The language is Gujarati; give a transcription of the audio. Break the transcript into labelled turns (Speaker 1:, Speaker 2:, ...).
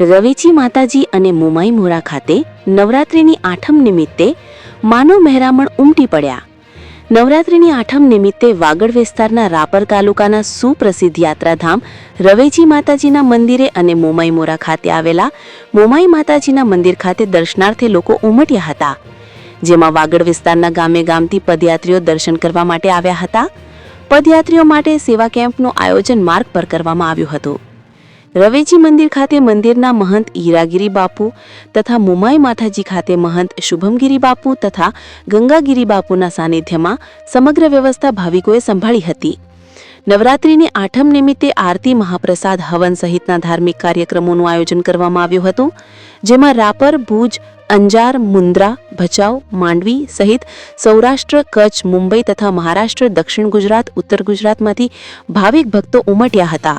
Speaker 1: રવેચી માતાજી અને મોમાઈ મોરા ખાતે નવરાત્રિની આઠમ નિમિત્તે માનવ મહેરામણ ઉમટી પડ્યા. નવરાત્રિની આઠમ નિમિત્તે વાગડ વિસ્તારના રાપર તાલુકાના સુપ્રસિદ્ધ યાત્રાધામ રવેચી માતાજીના મંદિરે અને મોમાઈ મોરા ખાતે આવેલા મોમાઈ માતાજીના મંદિર ખાતે દર્શનાર્થે લોકો ઉમટ્યા હતા. જેમાં વાગડ વિસ્તારના ગામે ગામથી પદયાત્રીઓ દર્શન કરવા માટે આવ્યા હતા. પદયાત્રીઓ માટે સેવા કેમ્પનું આયોજન માર્ગ પર કરવામાં આવ્યું હતું. રવેચી મંદિર ખાતે મંદિરના મહંત હીરાગીરી બાપુ તથા મુમાઈ માતાજી ખાતે મહંત શુભમગીરી બાપુ તથા ગંગાગીરી બાપુના સાનિધ્યમાં સમગ્ર વ્યવસ્થા ભાવિકોએ સંભાળી હતી. નવરાત્રિની આઠમ નિમિત્તે આરતી મહાપ્રસાદ હવન સહિતના ધાર્મિક કાર્યક્રમોનું આયોજન કરવામાં આવ્યું હતું, જેમાં રાપર, ભુજ, અંજાર, મુન્દ્રા, ભચાઉ, માંડવી સહિત સૌરાષ્ટ્ર, કચ્છ, મુંબઈ તથા મહારાષ્ટ્ર, દક્ષિણ ગુજરાત, ઉત્તર ગુજરાતમાંથી ભાવિક ભક્તો ઉમટ્યા હતા.